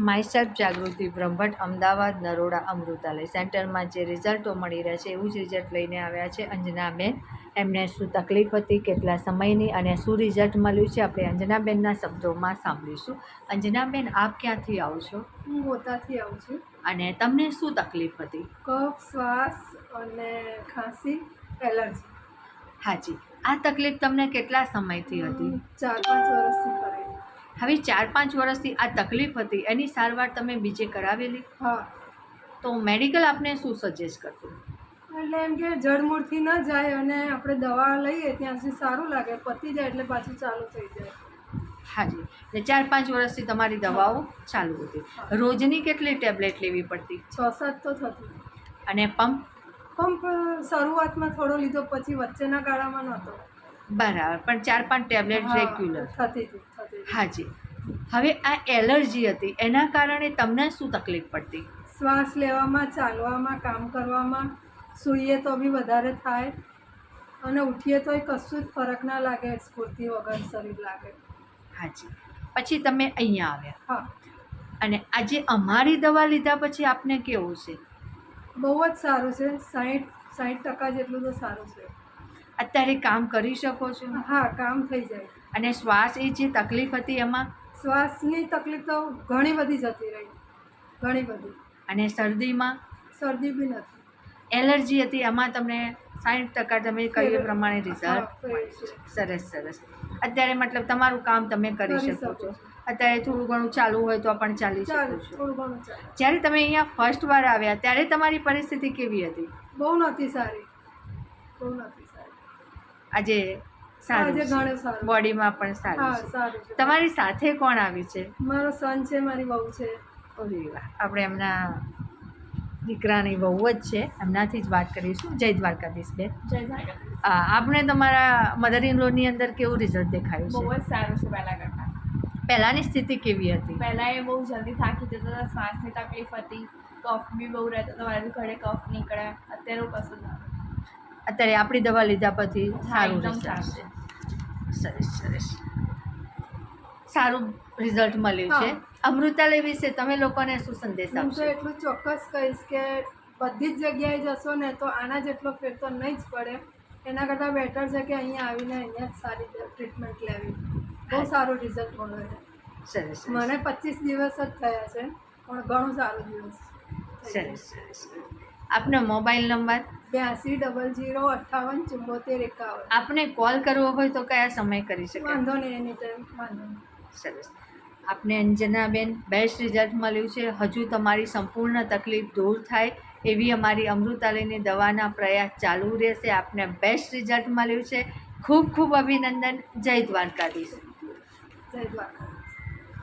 Myself Jagruti Brahmbhatt Ahmedabad Naroda Amrutalay સેન્ટરમાં જે રિઝલ્ટો મળી રહ્યા છે એવું જ રિઝલ્ટ લઈને આવ્યા છે અંજનાબેન. એમને શું તકલીફ હતી કેટલા સમયની અને શું રિઝલ્ટ મળ્યું છે આપણે અંજનાબેનના શબ્દોમાં સાંભળીશું. અંજનાબેન આપ ક્યાંથી આવો છો? હું ગોતાથી આવું છું. અને તમને શું તકલીફ હતી? કફ શ્વાસ અને ખાંસી એલર્જી. હાજી આ તકલીફ તમને કેટલા સમયથી હતી? ચાર પાંચ વર્ષથી કરેલી હવે ચાર પાંચ વર્ષથી આ તકલીફ હતી એની સારવાર તમે બીજે કરાવેલી? હા. તો મેડિકલ આપને શું સજેસ્ટ કરતું? એટલે એમ કે જડમૂળથી ન જાય અને આપણે દવા લઈએ ત્યાં સુધી સારું લાગે પતી જાય એટલે પાછું ચાલુ થઈ જાય. હાજી. એટલે ચાર પાંચ વર્ષથી તમારી દવાઓ ચાલુ હતી. રોજની કેટલી ટેબ્લેટ લેવી પડતી? છ સાત તો થતી. અને પંપ? પંપ શરૂઆતમાં થોડો લીધો પછી વચ્ચેના ગાળામાં નહોતો. બરાબર. પણ ચાર પાંચ ટેબ્લેટ રેગ્યુલર. થતી હતી. હાજી. હવે આ એલર્જી હતી એના કારણે તમને શું તકલીફ પડતી? શ્વાસ લેવામાં ચાલવામાં કામ કરવામાં સૂઈએ તો બી વધારે થાય અને ઉઠીએ તોય કશું જ ફરક ના લાગે સ્ફૂર્તિ વગર શરીર લાગે. હાજી. પછી તમે અહીંયા આવ્યા. હા. અને આજે અમારી દવા લીધા પછી આપને કેવું છે? બહુ જ સારું છે સાઠ સાઠ ટકા જેટલું તો સારું છે. અત્યારે કામ કરી શકો છો? હા કામ થઈ જાય. અને શ્વાસ એ જે તકલીફ હતી એમાં? શ્વાસની તકલીફ તો ઘણી બધી જતી રહી. ઘણી બધી. અને શરદીમાં? શરદી બી નથી. એલર્જી હતી એમાં તમને સાઠ ટકા તમે કહ્યું એ પ્રમાણે રિઝલ્ટ સરસ સરસ. અત્યારે મતલબ તમારું કામ તમે કરી શકો છો. અત્યારે થોડું ઘણું ચાલુ હોય તો પણ ચાલી શકો છો. જ્યારે તમે અહીંયા ફર્સ્ટ વાર આવ્યા ત્યારે તમારી પરિસ્થિતિ કેવી હતી? બહુ નથી સારી. બહુ નથી આજે સારું છે. બોડીમાં પણ સારું છે. તમારી સાથે કોણ આવી છે? મારો સન છે મારી વહુ છે. આપણે એમના દીકરાની વહુ જ છે. એમનાથી જ વાત કરીશું. જય દ્વારકાધીશ બેન. જય આપણે તમારા મધર ઇન લોની અંદર કેવું રિઝલ્ટ દેખાયું બહુ જ સારું છે પહેલાં કરતાં. પહેલાંની સ્થિતિ કેવી હતી? પહેલાં એ બહુ જલ્દી થાકી જતા હતા શ્વાસની તકલીફ હતી કફ બી બહુ રહેતો હતો મારે ઘરે કફ નીકળે અત્યારે કશું નથી. અત્યારે આપણી દવા લીધા પછી સારું રિઝલ્ટ સરસ સરસ. સારું રિઝલ્ટ મળ્યું છે. અમૃતાલય વિશે તમે લોકોને શું સંદેશ આપશો? એટલું ચોક્કસ કહીશ કે બધી જ જગ્યાએ જશો ને તો આના જેટલો ફેર તો નહીં જ પડે. એના કરતાં બેટર છે કે અહીંયા આવીને અહીંયા જ સારી ટ્રીટમેન્ટ લેવી. બહુ સારું રિઝલ્ટ મળે છે. સરસ સરસ. મને પચીસ દિવસ જ થયા છે પણ ઘણું સારું દિવસ સરસ સરસ. આપનો મોબાઈલ નંબર? બ્યાસી ડબલ જીરો અઠ્ઠાવન ચુંબોતેર એકાવન. આપને કોલ કરવો હોય તો કયા સમય કરી શકાય વાંધો નહીં એની ટાઈમ વાંધો નહીં. સરસ. આપને અંજનાબેન બેસ્ટ રિઝલ્ટ મળ્યું છે. હજુ તમારી સંપૂર્ણ તકલીફ દૂર થાય એવી અમારી અમૃતાલયની દવાના પ્રયાસ ચાલુ રહેશે. આપને બેસ્ટ રિઝલ્ટ મળ્યું છે. ખૂબ ખૂબ અભિનંદન. જય દ્વારકાધીશ. જય દ્વારકા.